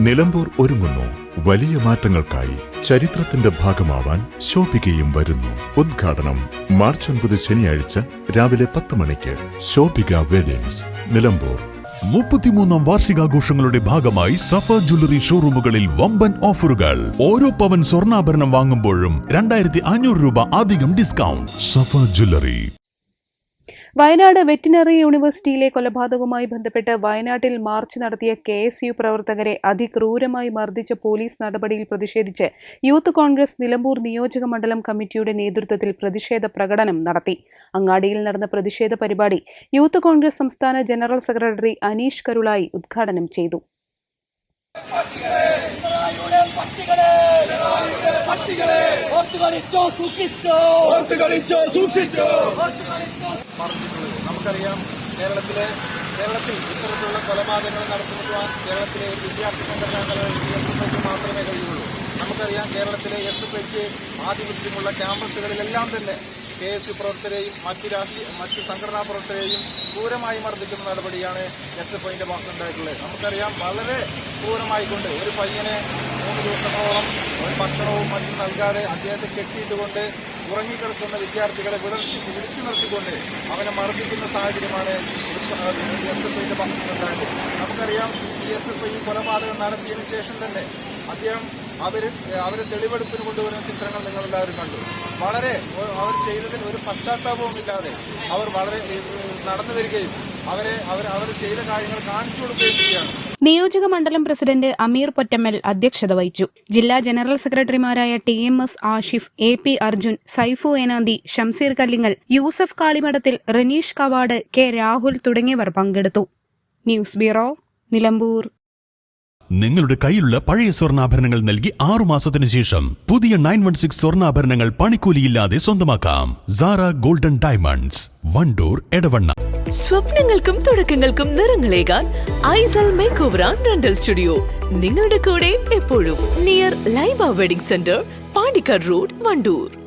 നിലമ്പൂർ ഒരുങ്ങുന്നു. വലിയ മാറ്റങ്ങൾക്കായി ചരിത്രത്തിന്റെ ഭാഗമാവാൻ ശോഭികയും വരുന്നു. ഉദ്ഘാടനം മാർച്ച് ഒൻപത് ശനിയാഴ്ച രാവിലെ പത്ത് മണിക്ക് ശോഭിക വെഡിങ്സ് നിലമ്പൂർ. മുപ്പത്തിമൂന്നാം വാർഷികാഘോഷങ്ങളുടെ ഭാഗമായി സഫ ജ്വല്ലറി ഷോറൂമുകളിൽ വമ്പൻ ഓഫറുകൾ. ഓരോ പവൻ സ്വർണാഭരണം വാങ്ങുമ്പോഴും രണ്ടായിരത്തി അഞ്ഞൂറ് രൂപ അധികം discount. Safa jewellery. Wayanad veterinary യൂണിവേഴ്സിറ്റിയിലെ കൊലപാതകവുമായി ബന്ധപ്പെട്ട് വയനാട്ടിൽ മാർച്ച് നടത്തിയ കെ എസ് യു പ്രവർത്തകരെ അതിക്രൂരമായി മർദ്ദിച്ച പോലീസ് നടപടിയിൽ പ്രതിഷേധിച്ച് യൂത്ത് കോൺഗ്രസ് നിലമ്പൂർ നിയോജക മണ്ഡലം കമ്മിറ്റിയുടെ നേതൃത്വത്തിൽ പ്രതിഷേധ പ്രകടനം നടത്തി. അങ്ങാടിയിൽ നടന്ന പ്രതിഷേധ പരിപാടി യൂത്ത് കോൺഗ്രസ് സംസ്ഥാന ജനറൽ സെക്രട്ടറി അനീഷ് കരുളായി ഉദ്ഘാടനം ചെയ്തു. ഓർത്തുകളിച്ചോ സൂക്ഷിച്ചോ. ഓർത്തുകളിച്ചോ സൂക്ഷിച്ചോ. നമുക്കറിയാം കേരളത്തിലെ കേരളത്തിൽ ഇത്തരത്തിലുള്ള കൊലപാതകങ്ങൾ നടത്തുവാൻ കേരളത്തിലെ വിദ്യാർത്ഥി സംഘടനകളെ എസ് എഫ് ഐക്ക് മാത്രമേ കഴിയുള്ളൂ. നമുക്കറിയാം കേരളത്തിലെ എസ് എഫ് ഐക്ക് ആധിപത്യമുള്ള ക്യാമ്പസുകളിലെല്ലാം തന്നെ കെ എസ് യു പ്രവർത്തകരെയും മറ്റ് രാഷ്ട്രീയ മറ്റ് സംഘടനാ പ്രവർത്തകരെയും ക്രൂരമായി മർദ്ദിക്കുന്ന നടപടിയാണ് എസ് എഫ് ഐന്റെ ഭാഗത്തുണ്ടായിട്ടുള്ളത്. നമുക്കറിയാം വളരെ ക്രൂരമായിക്കൊണ്ട് ഒരു പയ്യനെ മൂന്ന് ദിവസങ്ങളോളം മറ്റും നൽകാതെ അദ്ദേഹത്തെ കെട്ടിയിട്ടുകൊണ്ട് ഉറങ്ങിക്കിടക്കുന്ന വിദ്യാർത്ഥികളെ വിളിച്ചു വിളിച്ചു നിർത്തിക്കൊണ്ട് അവനെ മർദ്ദിക്കുന്ന സാഹചര്യമാണ് എസ് എഫ് ഐയുടെ ഭാഗത്തുനിന്നുണ്ടായത് നമുക്കറിയാം ഈ എസ് എഫ് ഐ കൊലപാതകം നടത്തിയതിനു ശേഷം തന്നെ അദ്ദേഹം അവർ അവരെ തെളിവെടുപ്പിന് കൊണ്ടുവരുന്ന ചിത്രങ്ങൾ നിങ്ങളെല്ലാവരും കണ്ടു. വളരെ അവർ ചെയ്തതിൽ ഒരു പശ്ചാത്താപവും ഇല്ലാതെ അവർ വളരെ നടന്നു വരികയും അവരെ അവർ അവർ ചെയ്ത കാര്യങ്ങൾ കാണിച്ചു കൊടുക്കുകയും ചെയ്യുകയാണ്. നിയോജക മണ്ഡലം പ്രസിഡന്റ് അമീർ പൊറ്റമ്മൽ അധ്യക്ഷത വഹിച്ചു. ജില്ലാ ജനറൽ സെക്രട്ടറിമാരായ T M S Ashif A P Arjun Saifu Enanthi Shamseer Kallingal Yusuf കാളിമഠത്തിൽ Raneesh Kavad K Rahul തുടങ്ങിയവർ പങ്കെടുത്തു. News bureau Nilambur. നിങ്ങളുടെ കയ്യിലുള്ള പഴയ സ്വർണാഭരണങ്ങൾ നൽകി ആറു മാസത്തിന് ശേഷം പുതിയ നയൻ വൺ സിക്സ് സ്വർണാഭരണങ്ങൾ പണിക്കൂലിയില്ലാതെ സ്വന്തമാക്കാം. Sara golden diamonds Wandoor Edavanna. സ്വപ്നങ്ങൾക്കും തുടക്കങ്ങൾക്കും നിറങ്ങളേകാൻ Aisel make over and rental studio. നിങ്ങളുടെ കൂടെ എപ്പോഴും near Laiba wedding centre Pandikkar road Wandoor.